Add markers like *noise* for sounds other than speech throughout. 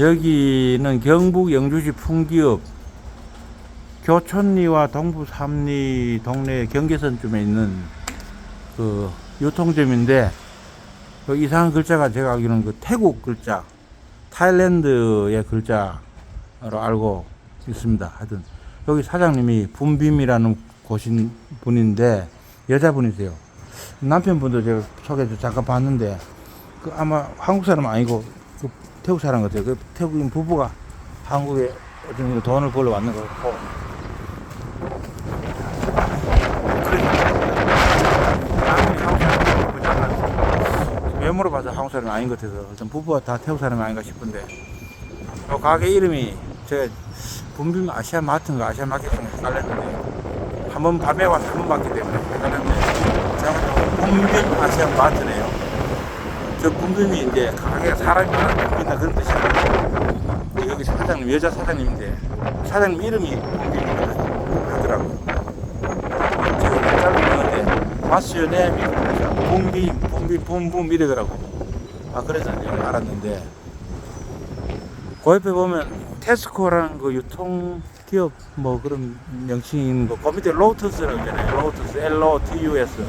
여기는 경북 영주시 풍기읍 교촌리와 동부 삼리 동네 경계선쯤에 있는 그 유통점인데 그 이상한 글자가 제가 알기로는 그 태국 글자, 타일랜드의 글자로 알고 있습니다. 하여튼 여기 사장님이 분빔이라는 곳인 분인데 여자분이세요. 남편분도 제가 소개해서 잠깐 봤는데 그 아마 한국 사람 아니고 그 태국 사람 같아요. 그 태국인 부부가 한국에 어떤 돈을 벌러 왔는 거 같고. 외모로 봐서 한국 사람이 아닌 것 같아서 어떤 부부가 다 태국 사람이 아닌가 싶은데. 그 가게 이름이 제가 분빔 아시아 마트인가 아시아 마켓인가 헷갈렸는데 한 번 밤에 와서 한 번 봤기 때문에 헷갈렸는데 제가 분빔 아시아 마트네요. 저 분빔이 이제 가게가 사람이 분 빔이나 그런 뜻이에요 여기 사장님 여자 사장님인데 사장님 이름이 하더라고요 제가 짧은 What's your name? 붐빔, 붐빔, 붐붐 이러더라고. 아, 그래서 이제 알았는데. 그 옆에 보면 테스코라는 그 유통 기업 뭐 그런 명칭인 거. 그 밑에 로터스라고 있잖아요. 로터스, L-O-T-U-S.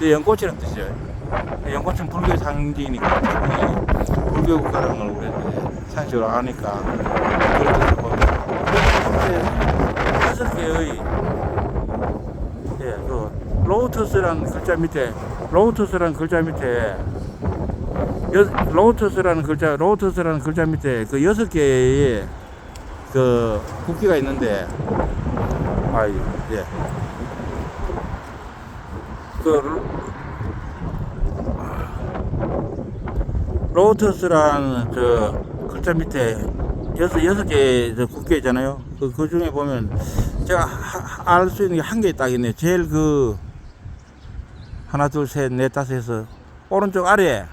그 연꽃이라는 뜻이에요. 연꽃은 불교의 상징이니까 태국이 불교 국가라는 걸 이제 상식으로 아니까 뜻을 보면. 여섯 개의 예, 그 로터스라는 글자 밑에 로터스라는 글자 밑에 여, 로터스라는 글자 로터스라는 글자 밑에 그 여섯 개의 그 국기가 있는데 아 예. 그 로- 로터스라는 저 글자 밑에 여섯 여섯 저 국기 있잖아요. 그, 그 중에 보면 제가 알 수 있는 게 한 개 딱 있네. 제일 그 하나 둘 셋 넷 다섯에서 오른쪽 아래에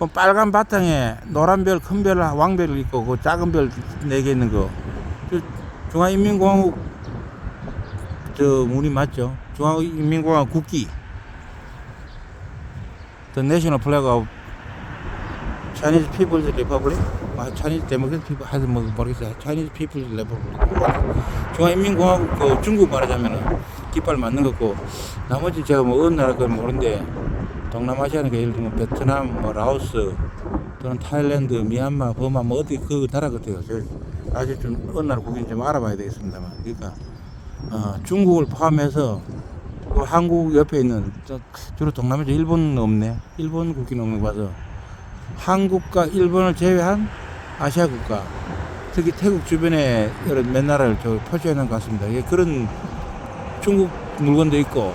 그 빨간 바탕에 노란 별, 큰 별, 왕별 있고 그 작은 별 네 개 있는 거. 그 중화인민공화국 저 문이 맞죠? 중화인민공화국 국기. The National Flag of Chinese People's Republic. 아, Chinese Democratic People 하여튼 뭐 모르겠어요. Chinese People's Republic. 중화인민공화국 그 중국 말하자면은 깃발 맞는 거고 나머지 제가 뭐 어느 나라 건 모르는데 동남아시아는 그 예를 들면 베트남, 뭐 라오스 또는 타일랜드, 미얀마, 버마 뭐 어디 그 나라 같아요. 저 아직 좀 어느 나라 국인지 좀 알아봐야 되겠습니다만 그러니까 어, 중국을 포함해서 그 한국 옆에 있는 저- 주로 동남아시아 일본은 없네. 일본 국기는 없는 거 봐서 한국과 일본을 제외한 아시아 국가 특히 태국 주변에 여러 몇 나라를 놓은 것 같습니다. 이게 그런 중국 물건도 있고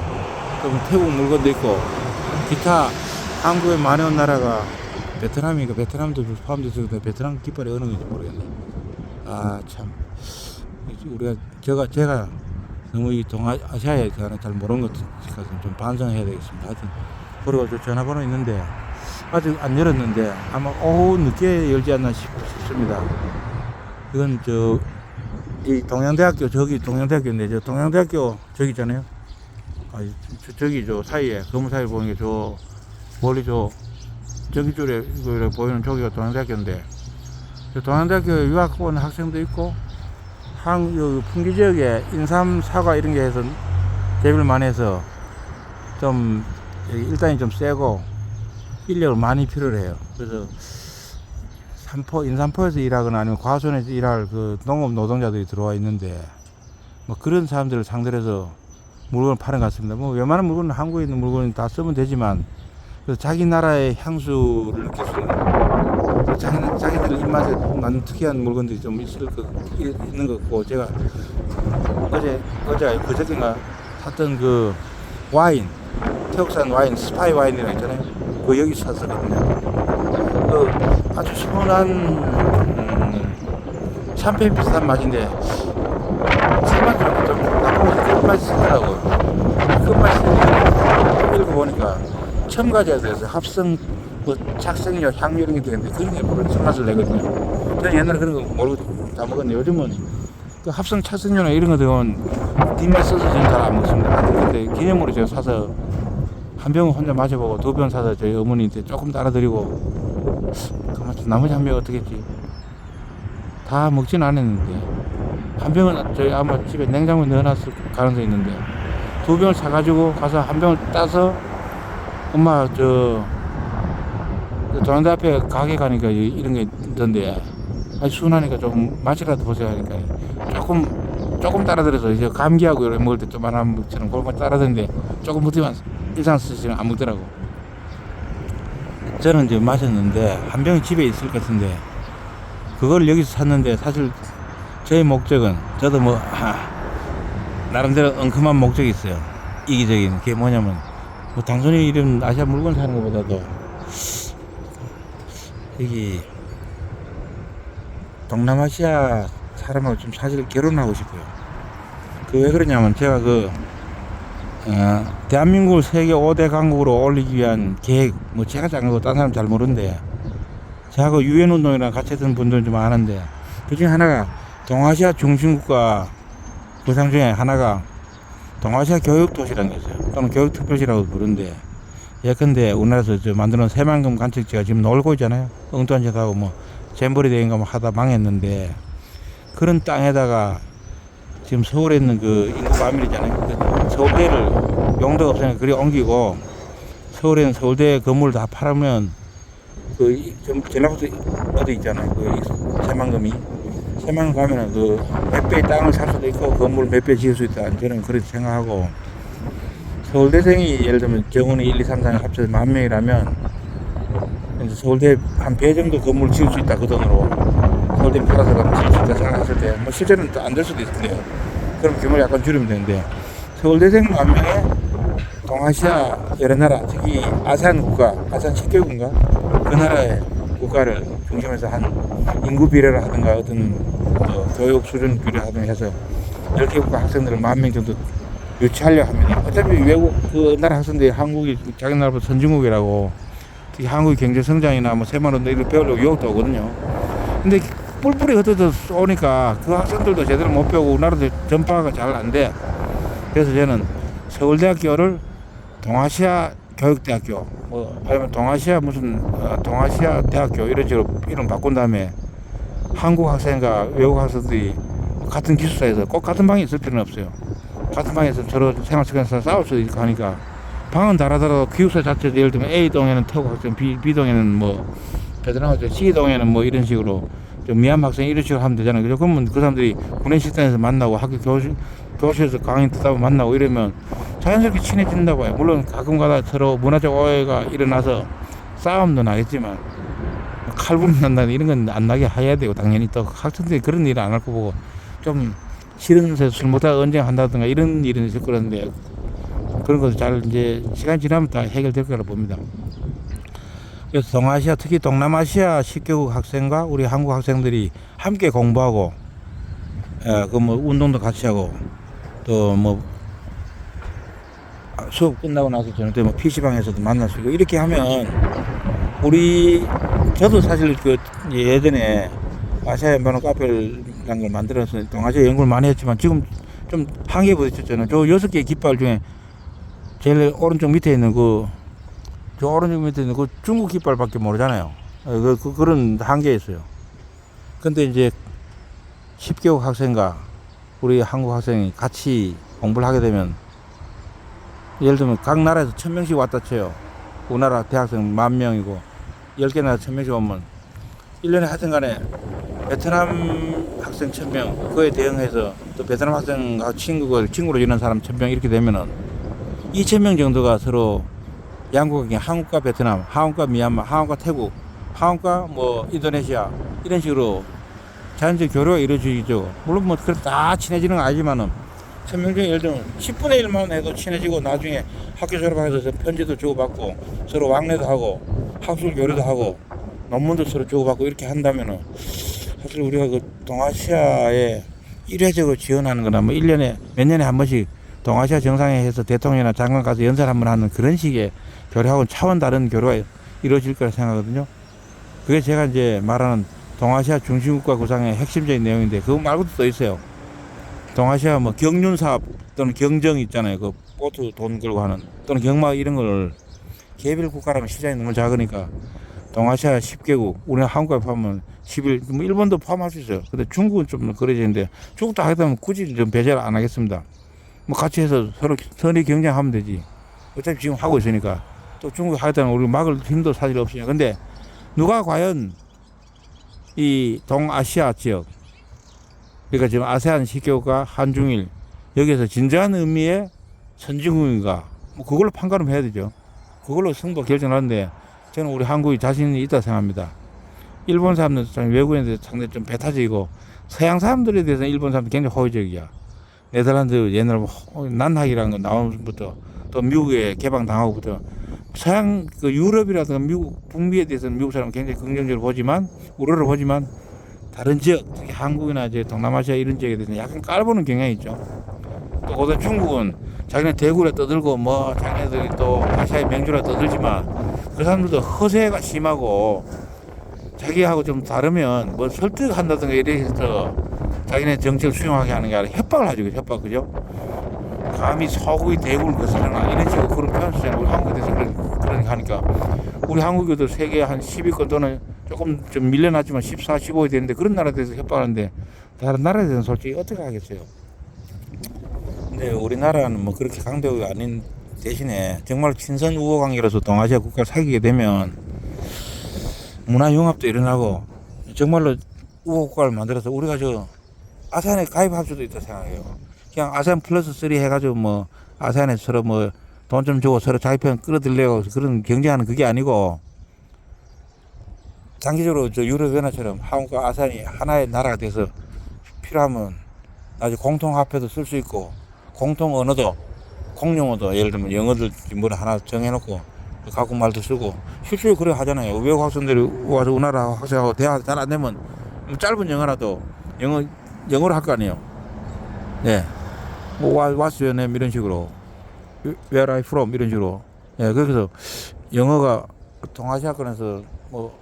또 태국 물건도 있고 기타 한국에 많이 온 나라가 베트남이니까 베트남도 포함돼서 베트남 깃발이 어느 건지 모르겠네. 아 참 우리가 제가 제가 너무 이 동아시아에 대한 잘 모르는 것 같아서 좀 반성해야 되겠습니다. 하여튼 그리고 저 전화번호 있는데 아직 안 열었는데 아마 오후 늦게 열지 않나 싶, 싶습니다. 이건 저 이 동양대학교 저기 동양대학교인데 저 동양대학교 저기 있잖아요. 아 저, 저기 저 사이에 건물 사이에 보이는 게 저 멀리 저 저기 쪽에 그 보이는 저기가 동양대학교인데 저 동양대학교 유학 온 학생도 있고 한요 풍기 지역에 인삼 사과 이런 게 해서 대비를 많이 해서 좀 여기 일단이 좀 세고 인력을 많이 필요로 해요. 그래서 삼포 인삼포에서 일하거나 아니면 과수원에서 일할 그 농업 노동자들이 들어와 있는데 뭐 그런 사람들을 상대로 해서 물건을 파는 것 같습니다. 뭐 웬만한 물건은 한국에 있는 물건은 다 쓰면 되지만 그래서 자기 나라의 향수를 느낄 수 있는 자기, 자기들 입맛에 맞는 특이한 물건들이 좀 있을 거, 이- 있는 것 같고 제가 어제 어제 그저께가 샀던 그 와인 태국산 와인 스파이 와인이라고 있잖아요. 그 여기 샀었거든요. 그 아주 시원한 음, 샴페인 비슷한 맛인데 술맛이 좀 나쁜 끝맛이 쓰더라고요. 끝맛이 읽어보니까 첨가제에 대해서 합성 뭐 착색료, 향료 이런 게 되는데 그런 게 모르는 술맛을 내거든요. 저는 옛날에 그런 거 모르고 다 먹었는데 요즘은 그 합성 착색료나 이런 거 되면 뒷맛 써서 저는 잘 안 먹습니다. 하여튼 근데 기념으로 제가 사서 한 병은 혼자 마셔보고 두 병 사서 저희 어머니한테 조금 따라드리고 그만 나머지 한 병 어떻게 했지? 다 먹진 않았는데 한 병은 저희 아마 집에 냉장고에 넣어놨을 가능성이 있는데 두 병을 사가지고 가서 한 병을 따서 엄마 저 동양대 앞에 가게 가니까 이- 이런 게 있던데 아니 순하니까 좀 맛이라도 보세요 하니까 조금 조금 따라들어서 이제 감기하고 이런 거 먹을 때좀안 먹처럼 거 따라드는데 조금 먹지만 일상 쓰시면 안 먹더라고 저는 이제 마셨는데 한 병이 집에 있을 것 같은데 그걸 여기서 샀는데 사실 저의 목적은 저도 뭐 아, 나름대로 엉큼한 목적이 있어요 이기적인 그게 뭐냐면 뭐 단순히 이런 아시아 물건 사는 것보다도 여기 동남아시아 사람하고 좀 사실 결혼하고 싶어요. 그 왜 그러냐면 제가 그 어, 대한민국을 세계 5대 강국으로 올리기 위한 계획 뭐 제가 짠 거고 딴 사람 잘 모르는데 제가 그 유엔 운동이랑 같이 했던 분들은 좀 아는데 그 중에 하나가 동아시아 중심국가 구상 중에 하나가 동아시아 교육도시라는 게 있어요. 또는 교육특별시라고 부르는데 예컨대 우리나라에서 저 만드는 새만금 관측지가 지금 놀고 있잖아요. 엉뚱한 짓 하고 뭐 잼버리 대인가 뭐 하다 망했는데 그런 땅에다가 지금 서울에 있는 그 인구 과밀이잖아요. 그 서울대를 용도가 없으니까 그리 옮기고 서울에 있는 서울대 건물을 다 팔으면 그 전라북도 어디 있잖아요. 그 이- 새만금이 새만금 가면은 그 몇 배의 땅을 살 수도 있고 건물 몇 배 지을 수 있다. 저는 그렇게 생각하고 서울대생이 예를 들면 정원이 1, 2, 3, 4 합쳐서 만 명이라면 이제 서울대 한 배 정도 건물 지을 수 있다 그 돈으로 서울대 플러스 가면 지을 수 있다 생각했을 때 뭐 실제로는 안될 수도 있는데요 그럼 규모를 약간 줄이면 되는데 서울대생 만 명에 동아시아 여러 나라 특히 아세안 국가 아세안 10개국인가 그 나라의 국가를 중심해서 한 인구 비례를 하든가 어떤 어, 교육 수준 비례를 하든가 해서 10개 국가 학생들을 만 명 정도 유치하려 하면 어차피 외국 그 나라 학생들이 한국이 자기 나라보다 선진국이라고 특히 한국의 경제 성장이나 뭐 새마을 이런 배우려고 유학도 오거든요. 근데 뿔뿔이 흩어져 쏘니까 그 학생들도 제대로 못 배우고 우리나라도 전파가 잘 안 돼. 그래서 저는 서울대학교를 동아시아 교육대학교 뭐 아니면 동아시아 무슨 어, 동아시아 대학교 이런 식으로 이름 바꾼 다음에 한국 학생과 외국 학생들이 같은 기숙사에서 꼭 같은 방에 있을 필요는 없어요. 같은 방에서 서로 생활 시간에서 싸울 수 있고 하니까 방은 다르더라도 기숙사 자체도 예를 들면 A동에는 태국 학생, B, B동에는 뭐 베트남 학생, C동에는 뭐 이런 식으로 좀 미얀마 학생 이런 식으로 하면 되잖아요. 그죠? 그러면 그 사람들이 군내 식당에서 만나고 학교 교실, 교실에서 강의 듣다 만나고 이러면 자연스럽게 친해진다고 해요. 물론 가끔가다 서로 문화적 오해가 일어나서 싸움도 나겠지만 칼부림 난다 이런 건 안 나게 해야 되고 당연히 또 학생들이 그런 일을 안 할 거 보고 좀 싫은 데서 술 못하고 언쟁한다든가 이런 일은 있을 거는데 그런 것도 잘 이제 시간 지나면 다 해결될 거라 봅니다. 그래서 동아시아 특히 동남아시아 10개국 학생과 우리 한국 학생들이 함께 공부하고 그뭐 운동도 같이 하고 또 뭐 수업 끝나고 나서 저녁 때뭐 PC방에서도 만날 수 있고 이렇게 하면 우리 저도 사실 그 예전에 아시아 연방원 카페라는 걸 만들어서 동아시아 연구를 많이 했지만 지금 좀 한계 부딪혔잖아요. 저 여섯 개 깃발 중에 제일 오른쪽 밑에 있는 그, 저 오른쪽 밑에 있는 그 중국 깃발밖에 모르잖아요. 어, 그, 그, 그런 한계 있어요. 근데 이제 10개국 학생과 우리 한국 학생이 같이 공부를 하게 되면 예를 들면 각 나라에서 천 명씩 왔다 쳐요. 우리나라 대학생 만 명이고 10개 나라 천 명씩 오면 1년에 하여튼간에 베트남 학생 천 명, 그에 대응해서 또 베트남 학생과 친구가 친구로 지낸 사람 천명 이렇게 되면은 2천 명 정도가 서로 양국이 한국과 베트남, 한국과 미얀마, 한국과 태국, 한국과 뭐 인도네시아 이런 식으로 자연적 교류가 이루어지죠. 물론 뭐 그렇게 다 친해지는 건 아니지만은 천명 중에 예를 들면 10분의 1만 해도 친해지고 나중에 학교 졸업해서 편지도 주고받고 서로 왕래도 하고 학술 교류도 하고 논문도 서로 주고받고 이렇게 한다면은 사실 우리가 그 동아시아에 일회적으로 지원하는 거나 뭐 1년에 몇 년에 한 번씩 동아시아 정상회의에서 대통령이나 장관 가서 연설 한 번 하는 그런 식의 교류하고는 차원 다른 교류가 이루어질 거라 생각하거든요. 그게 제가 이제 말하는 동아시아 중심국가 구상의 핵심적인 내용인데 그거 말고도 또 있어요. 동아시아 뭐 경륜 사업 또는 경정 있잖아요. 그 보트 돈 걸고 하는 또는 경마 이런 걸 개별 국가라면 시장이 너무 작으니까 동아시아 10개국 우리 한국에 포함하면 10일, 뭐 일본도 포함할 수 있어요. 근데 중국은 좀 그래지는데 중국도 하겠다면 굳이 좀 배제를 안 하겠습니다. 뭐 같이 해서 서로 선의 경쟁하면 되지. 어차피 지금 하고 있으니까 또 중국 하겠다면 우리 막을 힘도 사실 없으니까. 근데 누가 과연 이 동아시아 지역 그러니까 지금 아세안 시교가 한중일 여기에서 진정한 의미의 선진국인가 뭐 그걸로 판가름 해야 되죠. 그걸로 승부 결정하는데 저는 우리 한국이 자신이 있다 생각합니다. 일본 사람들 참 외국인들 상당히 좀 배타적이고 서양 사람들에 대해서는 일본 사람들 굉장히 호의적이야. 네덜란드 옛날 뭐 호- 난학이라는 거 나오면부터 또 미국에 개방 당하고부터 서양 그 유럽이라든가 미국 북미에 대해서는 미국 사람은 굉장히 긍정적으로 보지만 우려를 보지만 다른 지역 특히 한국이나 이제 동남아시아 이런 지역에 대해서는 약간 깔보는 경향이 있죠. 또 거기다 중국은 자기네 대구에 떠들고 뭐 자기네들이 또 아시아의 맹주라 떠들지만 그 사람들도 허세가 심하고 자기하고 좀 다르면 뭐 설득한다든가 이래서 자기네 정책을 수용하게 하는 게 아니라 협박을 하죠 협박 그죠? 감히 서구의 대국을 거스르나? 이런 식으로 그런 표현 쓰잖아요. 우리 한국에 대해서 그런, 그런 하니까. 우리 한국에도 세계 한 10위권 또는 조금 좀 밀려났지만 14, 15위 되는데 그런 나라에 대해서 협박하는데 다른 나라에 대해서는 솔직히 어떻게 하겠어요? 근데 우리나라는 뭐 그렇게 강대국이 아닌 대신에 정말 친선 우호 관계로서 동아시아 국가를 사귀게 되면 문화 융합도 일어나고 정말로 우호 국가를 만들어서 우리가 저 아세안에 가입할 수도 있다 생각해요. 그냥 아세안 플러스 3 해가지고 뭐 아세안에 서로 뭐 돈 좀 주고 서로 자기 편 끌어들려고 그런 경쟁하는 그게 아니고 장기적으로 저 유럽 연합처럼 한국과 아세안이 하나의 나라가 돼서 필요하면 나중에 공통 화폐도 쓸 수 있고 공통 언어도 공용어도 예를 들면 영어들 뭐 하나 정해놓고 각국 말도 쓰고 실제로 그래 하잖아요. 외국 학생들이 와서 우리나라 학생하고 대화 잘 안 되면 뭐 짧은 영어라도 영어 영어로 할 거 아니에요. 네. 뭐 와- what's your name 이런 식으로 where you from 이런 식으로. 예, 그래서 영어가 동아시아권에서 뭐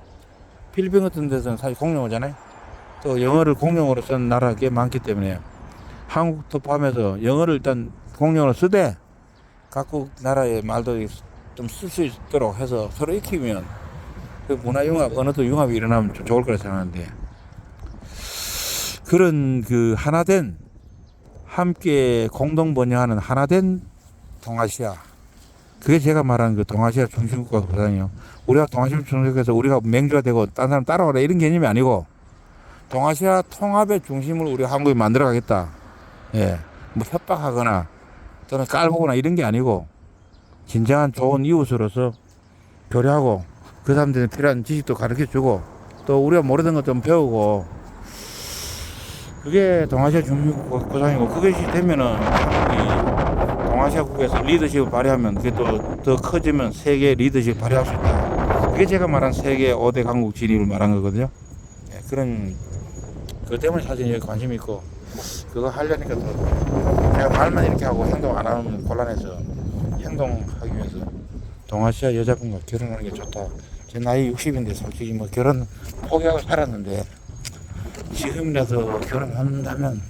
필리핀 같은 데서는 사실 공용어잖아요. 또 영어를 공용어로 쓰는 나라가 꽤 많기 때문에 한국도 포함해서 영어를 일단 공용어로 쓰되 각국 나라의 말도 좀 쓸 수 있도록 해서 서로 익히면 그 문화 융합, 언어도 융합이 일어나면 좀 좋을 거라 생각하는데 그런 그 하나 된 함께 공동 번영하는 하나된 동아시아 그게 제가 말하는 그 동아시아 중심국가거든요. 우리가 동아시아 중심국에서 우리가 맹주가 되고 딴 사람 따라오라 이런 개념이 아니고 동아시아 통합의 중심을 우리 한국이 만들어 가겠다. 예. 뭐 협박하거나 또는 깔보거나 이런 게 아니고 진정한 좋은 이웃으로서 교류하고 그 사람들이 필요한 지식도 가르쳐 주고 또 우리가 모르는 것좀 배우고 그게 동아시아 중심국 구상이고 그것이 되면은 한국이 동아시아국에서 리더십을 발휘하면 그게 또 더 커지면 세계 리더십을 발휘할 수 있다. 그게 제가 말한 세계 5대 강국 진입을 말한 거거든요. 예, 그런 그것 때문에 사실 여기 관심이 있고 그거 하려니까 또 제가 말만 이렇게 하고 행동 안 하면 곤란해서 행동하기 위해서 동아시아 여자분과 결혼하는 게 좋다. 제 나이 60인데 솔직히 뭐 결혼 포기하고 살았는데 지금이라도 결혼한다면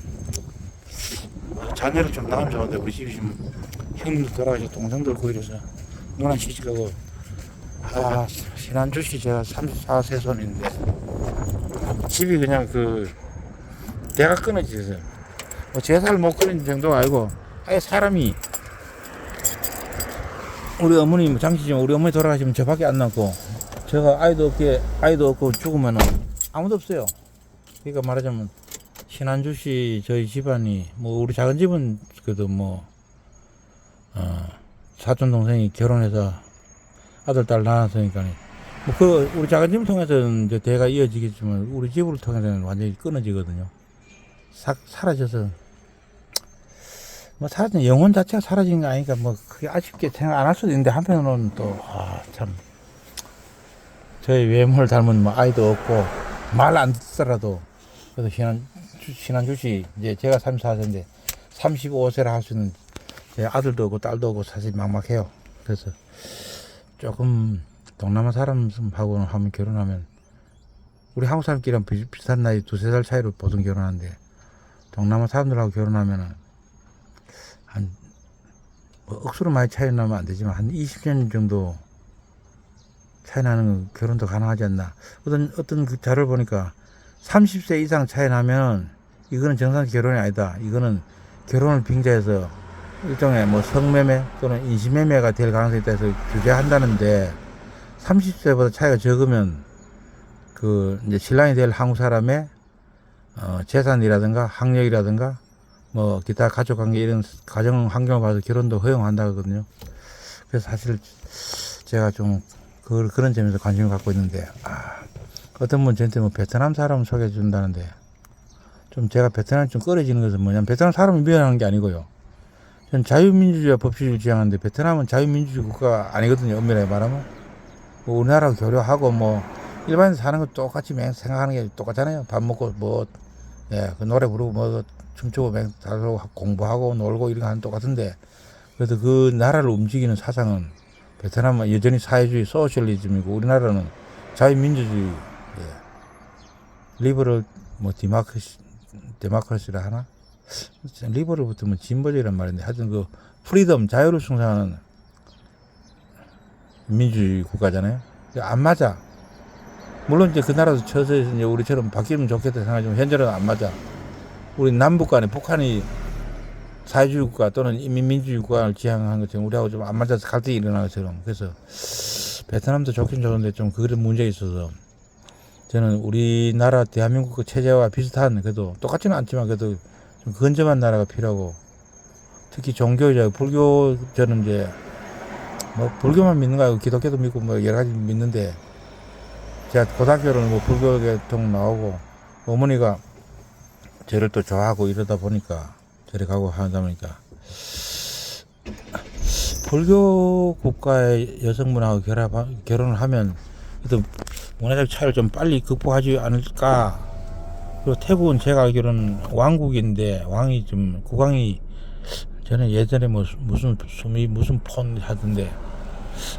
뭐 자녀를 좀 낳으면 좋은데 우리 집이 지금 형님도 돌아가셔 동생들 고이래서 누나 시집가고 아 지난주시 제가 34세 손인데 집이 그냥 그 대가 끊어지세요. 뭐 제살 못 끊는 정도가 아니고 아예 사람이 우리 어머니 뭐 장씨지만 우리 어머니 돌아가시면 저밖에 안 남고 제가 아이도 없게 아이도 없고 죽으면은 아무도 없어요. 그러니까 말하자면 신안주시 저희 집안이 뭐 우리 작은 집은 그래도 뭐 어, 사촌 동생이 결혼해서 아들 딸 낳았으니까 뭐 그 우리 작은 집을 통해서는 이제 대가 이어지겠지만 우리 집을 통해서는 완전히 끊어지거든요. 싹 사라져서 뭐 사라진 영혼 자체가 사라진 거 아니니까 뭐 그게 아쉽게 생각 안 할 수도 있는데 한편으로는 또아참 저희 외모를 닮은 뭐 아이도 없고 말 안 듣더라도 그래도 신한 신한주시 이제 제가 34세인데 35세라 할 수 있는 제 아들도 없고 딸도 없고 사실 막막해요. 그래서 조금 동남아 사람하고 하면 결혼하면 우리 한국 사람끼리는 비- 비슷한 나이 두세 살 차이로 보통 결혼하는데 동남아 사람들하고 결혼하면은 한 뭐 억수로 많이 차이 나면 안 되지만 한 20년 정도 차이 나는 결혼도 가능하지 않나 어떤 어떤 그 자료를 보니까 30세 이상 차이 나면 이거는 정상 결혼이 아니다. 이거는 결혼을 빙자해서 일종의 뭐 성매매 또는 인신매매가 될 가능성이 있다 해서 규제한다는데 30세보다 차이가 적으면 그 이제 신랑이 될 한국 사람의 어 재산이라든가 학력이라든가 뭐 기타 가족 관계 이런 가정 환경을 봐서 결혼도 허용한다 하거든요. 그래서 사실 제가 좀 그, 그런 점에서 관심을 갖고 있는데 아, 어떤 분 저한테 뭐 베트남 사람 소개해 준다는데 좀 제가 베트남 좀 꺼려지는 것은 뭐냐면 베트남 사람을 미워하는 게 아니고요. 전 자유민주주의와 법치주의를 지향하는데 베트남은 자유민주주의 국가가 아니거든요. 엄밀하게 말하면 뭐 우리나라하고 교류하고 뭐 일반인 사는 거 똑같이 맹 생각하는 게 똑같잖아요. 밥 먹고 뭐 예, 그 노래 부르고 뭐 춤추고 맹 다르고 공부하고 놀고 이런 거 하는 똑같은데 그래도 그 나라를 움직이는 사상은 베트남은 여전히 사회주의 소셜리즘이고 우리나라는 자유민주주의 예. 리버럴 뭐 디마크시 데마크라시라 하나? 리버럴 붙으면 진보적이란 말인데 하여튼 그 프리덤 자유를 충상하는 민주주의 국가잖아요. 안 맞아. 물론 이제 그 나라도 쳐서 이제 우리처럼 바뀌면 좋겠다 생각하지만 현재는 안 맞아. 우리 남북 간에 북한이 사회주의 국가 또는 인민민주주의 국가를 지향한 것처럼 우리하고 좀 안 맞아서 갈등이 일어나는 것처럼. 그래서 베트남도 좋긴 좋은데 좀 그런 문제가 있어서 저는 우리나라 대한민국 체제와 비슷한 그래도 똑같지는 않지만 그래도 좀 건전한 나라가 필요하고 특히 종교자 불교 저는 이제 뭐 불교만 믿는 거 아니고 기독교도 믿고 뭐 여러 가지 믿는데 제가 고등학교를 뭐 불교 계통 나오고 어머니가 저를 또 좋아하고 이러다 보니까 저리 가고 하다 보니까 불교 국가의 여성분하고 결합 결혼을 하면 어떤 문화적 차이를 좀 빨리 극복하지 않을까. 그리고 태국은 제가 알기로는 왕국인데 왕이 좀 국왕이 저는 예전에 뭐 무슨 숨이 무슨 폰 하던데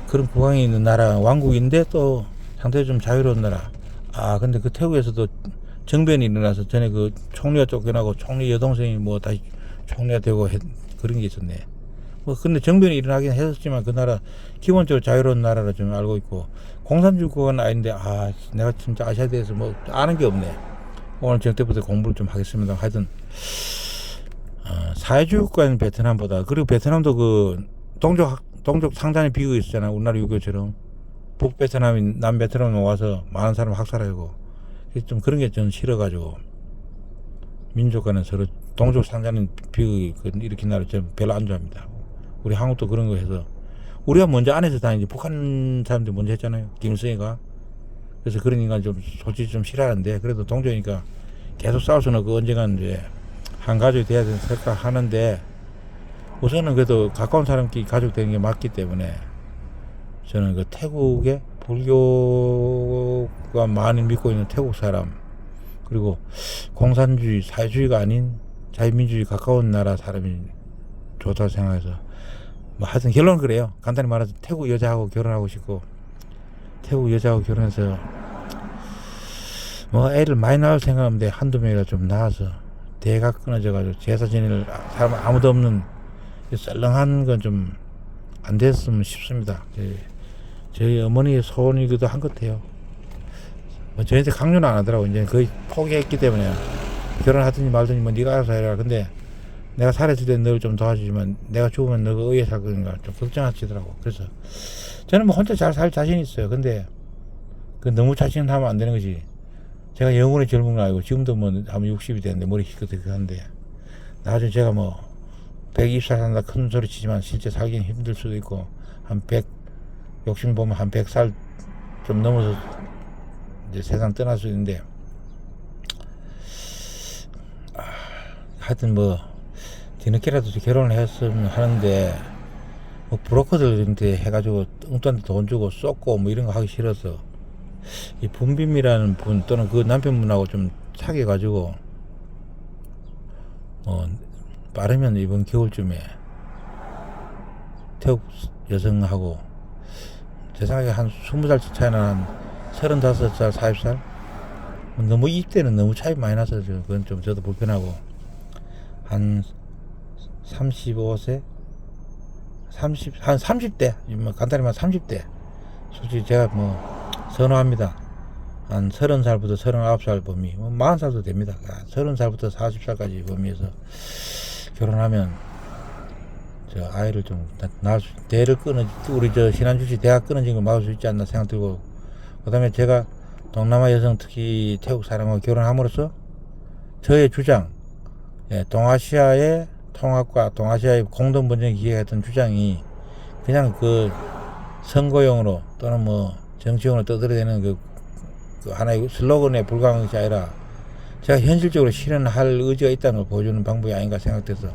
그런 국왕이 있는 나라 왕국인데 또 상당히 좀 자유로운 나라. 아 근데 그 태국에서도 정변이 일어나서 전에 그 총리가 쫓겨나고 총리 여동생이 뭐 다시 총리가 되고 했, 그런 게 있었네. 뭐 근데 정변이 일어나긴 했었지만 그 나라 기본적으로 자유로운 나라로 좀 알고 있고 공산주의 국가는 아닌데 아 내가 진짜 아시아에 대해서 뭐 아는 게 없네. 오늘 저녁 때부터 공부를 좀 하겠습니다. 하여튼 어, 사회주의 국가인 베트남보다 그리고 베트남도 그 동족 동족 상잔의 비극이 있었잖아. 우리나라 유교처럼 북베트남이 남베트남 와서 많은 사람 학살하고 좀 그런 게 좀 싫어가지고 민족 간에 서로 동족 상잔의 비극이 그 일으킨 나라 좀 별로 안 좋아합니다. 우리 한국도 그런 거 해서 우리가 먼저 안에서 다니지 북한 사람들이 먼저 했잖아요. 김승희가. 그래서 그런 인간 좀 솔직히 좀 싫어하는데 그래도 동족이니까 계속 수는 없고 언젠간 이제 한 가족이 돼야 될까 하는데 우선은 그래도 가까운 사람끼리 가족 되는 게 맞기 때문에 저는 그 태국의 불교가 많이 믿고 있는 태국 사람 그리고 공산주의 사회주의가 아닌 자유민주주의 가까운 나라 사람이 좋다고 생각해서 뭐 하여튼 결론은 그래요. 간단히 말해서 태국 여자하고 결혼하고 싶고 태국 여자하고 결혼해서 뭐 애를 많이 낳을 생각하는데 한두 명이라 좀 낳아서 대가 끊어져가지고 제사 지낼 사람 아무도 없는 썰렁한 건 좀 안 됐으면 싶습니다. 예. 저희 어머니의 소원이기도 한 것 같아요. 뭐 저한테 강요는 안 하더라고. 이제 거의 포기했기 때문에 결혼하든지 말든지 뭐 네가 알아서 해라. 근데 내가 살았을 때 너를 좀 도와주지만 내가 죽으면 너가 의에 살 거니까 좀 걱정하시더라고. 그래서 저는 뭐 혼자 잘 살 자신 있어요. 근데 그 너무 자신하면 안 되는 거지. 제가 영원히 젊은 거 알고 지금도 뭐 아마 60이 됐는데 머리 희끗희끗한데 나중에 제가 뭐 120살 산다 큰 소리 치지만 실제 살기는 힘들 수도 있고 한 100, 욕심 보면 한 100살 좀 넘어서 이제 세상 떠날 수 있는데 아, 하여튼 뭐 뒤늦게라도 결혼을 했으면 하는데 뭐 브로커들한테 해가지고 뚱뚱한테 돈 주고 쏟고 뭐 이런 거 하기 싫어서 이 분빔이라는 분 또는 그 남편분하고 좀 사귀어가지고 어 빠르면 이번 겨울쯤에 태국 여성하고 제 생각에 한 20살 차이나 한 35살, 40살? 너무 입대는 너무 차이 많이 나서 저- 그건 좀 저도 불편하고 한 35세? 30, 한 30대, 뭐 간단히 말하면 30대. 솔직히 제가 뭐 선호합니다. 한 서른 살부터 서른아홉 살 범위, 뭐 마흔 살도 됩니다. 서른 살부터 사십 살까지 범위에서 결혼하면 저 아이를 좀 나- 낳을 수, 대를 끊어 우리 저 신한주시 대학 끊어진 걸 막을 수 있지 않나 생각 들고 그 다음에 제가 동남아 여성 특히 태국 사람과 결혼함으로써 저의 주장, 예, 동아시아의 통합과 동아시아의 공동 번영을 기획했던 주장이 그냥 그 선거용으로 또는 뭐 정치용으로 떠들어대는 그, 그 하나의 슬로건에 불과한 것이 아니라 제가 현실적으로 실현할 의지가 있다는 걸 보여주는 방법이 아닌가 생각돼서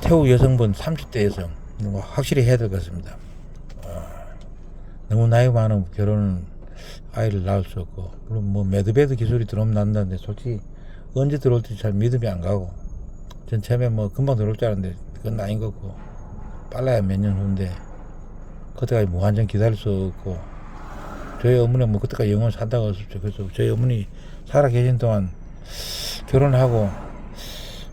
태국 여성분 30대 여성 확실히 해야 될 것 같습니다. 아, 너무 나이 많은 결혼은 아이를 낳을 수 없고 물론 뭐 매드베드 기술이 들어오면 난다는데 솔직히 언제 들어올지 잘 믿음이 안 가고 전 처음에 뭐 금방 들어올 줄 알았는데 그건 아닌 것 같고 빨라야 몇 년 후인데 그때까지 무한정 기다릴 수 없고 저희 어머니는 뭐 그때까지 영원 산다고 했었죠 그래서 저희 어머니 살아 계신 동안 결혼하고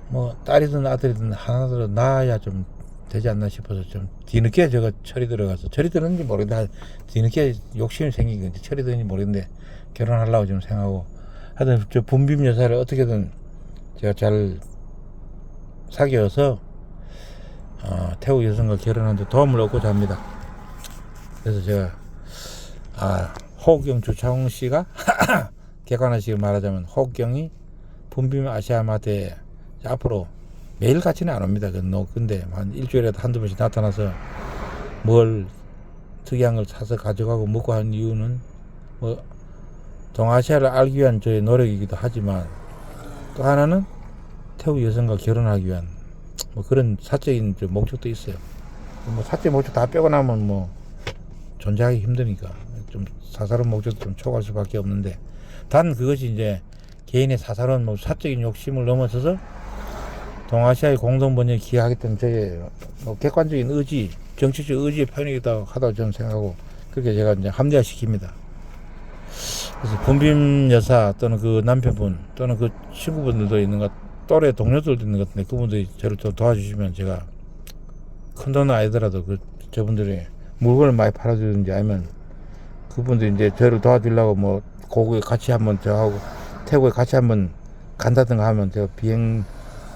뭐 딸이든 아들이든 하나라도 낳아야 좀 되지 않나 싶어서 좀 뒤늦게 제가 철이 들어가서 철이 들었는지 모르겠는데 뒤늦게 욕심이 생긴 건지 철이 드는지 모르겠는데 결혼하려고 지금 생각하고 하여튼 저 분빔 여사를 어떻게든 제가 잘 사귀어서 어, 태국 여성과 결혼하는데 도움을 얻고자 합니다. 그래서 제가 아 호경 주창웅 씨가 *coughs* 객관화식을 말하자면 호경이 분빔 아시아마트에 앞으로 매일 같이는 안 옵니다. 그 노- 근데 한 일주일에도 한두 번씩 나타나서 뭘 특이한 걸 사서 가져가고 먹고 하는 이유는 뭐 동아시아를 알기 위한 저의 노력이기도 하지만 또 하나는 태국 여성과 결혼하기 위한 뭐 그런 사적인 저 목적도 있어요. 뭐 사적 목적 다 빼고 나면 뭐 존재하기 힘드니까 좀 사사로운 목적도 좀 초과할 수밖에 없는데 단 그것이 이제 개인의 사사로운 뭐 사적인 욕심을 넘어서서 동아시아의 공동 번영을 기하겠다는 저의 뭐 객관적인 의지, 정치적 의지의 표현이기도 하다고 저는 생각하고 그렇게 제가 이제 합리화시킵니다. 그래서 본빔 여사 또는 그 남편분 또는 그 친구분들도 있는 것, 또래 동료들도 있는 것 같은데 그분들이 저를 좀 도와주시면 제가 큰 돈은 아니더라도 그 저분들이 물건을 많이 팔아주든지 아니면 그분들이 이제 저를 도와주려고 뭐 고국에 같이 한번 저하고 태국에 같이 한번 간다든가 하면 제가 비행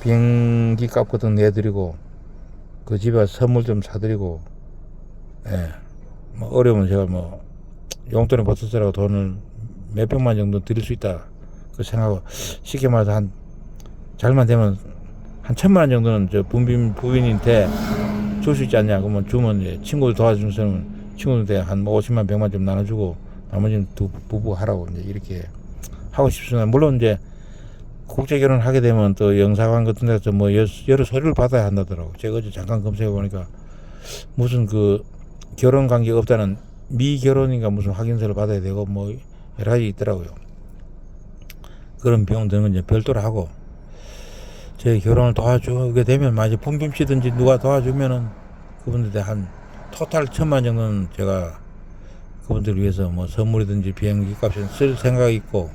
비행기 값 같은 거 내드리고 그 집에 선물 좀 사드리고 예. 뭐 어려우면 제가 뭐 용돈에 버텨서라고 돈을 몇 백만 정도 드릴 수 있다 그 생각하고 쉽게 말해서 한 잘만 되면 한 천만 원 정도는 저 분빈 부인한테 줄 수 있지 않냐 그러면 주면 이제 친구들 사람은 친구들한테 한뭐 50만 100만 좀 나눠주고 나머지는 두 부부 하라고 이제 이렇게 하고 싶습니다 물론 이제 국제 결혼을 하게 되면 또 영사관 같은 데서 뭐 여- 여러 서류를 받아야 한다더라고. 제가 어제 잠깐 검색해 보니까 무슨 그 결혼 관계 없다는 미결혼인가 무슨 확인서를 받아야 되고 뭐 여러 가지 있더라고요. 그런 비용 드는 건 이제 별도로 하고 저희 결혼을 도와주게 되면 만약 분빔 씨든지 누가 도와주면은 그분들한테 한 토탈 천만 정도는 제가 그분들을 위해서 뭐 선물이든지 비행기 값에 쓸 생각이 있고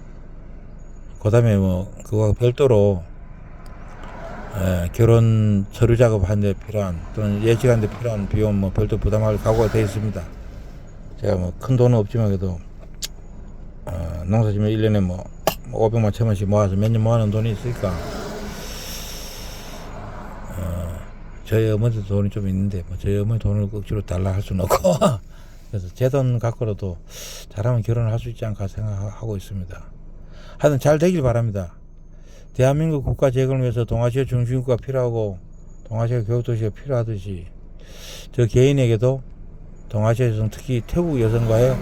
그 다음에 뭐, 그거 별도로, 에, 결혼 서류 작업하는데 필요한, 또는 예식하는데 필요한 비용 뭐 별도 부담할 각오가 되어 있습니다. 제가 뭐 큰 돈은 없지만 그래도, 어, 농사 지면 1년에 뭐, 500만, 1000만씩 모아서 몇 년 모아놓은 돈이 있으니까, 어, 저희 어머니도 돈이 좀 있는데, 뭐 저희 어머니 돈을 억지로 달라 할 수는 없고, *laughs* 그래서 제 돈 갖고라도 잘하면 결혼을 할수 있지 않을까 생각하고 있습니다. 하여튼 잘 되길 바랍니다. 대한민국 국가 재건을 위해서 동아시아 중심국가 필요하고 동아시아 교육도시가 필요하듯이 저 개인에게도 동아시아 여성 특히 태국 여성과의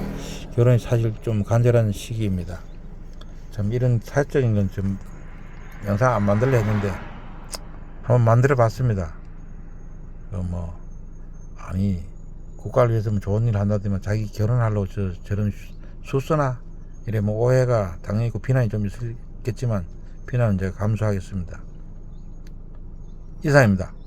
결혼이 사실 좀 간절한 시기입니다. 참 이런 사적인 건 좀 영상 안 만들려 했는데 한번 만들어 봤습니다. 뭐 아니 국가를 위해서면 좋은 일 한다더만 자기 결혼하려고 저, 저런 수수나 이래 뭐 오해가 당연히 있고 비난이 좀 있겠지만 비난은 제가 감수하겠습니다. 이상입니다.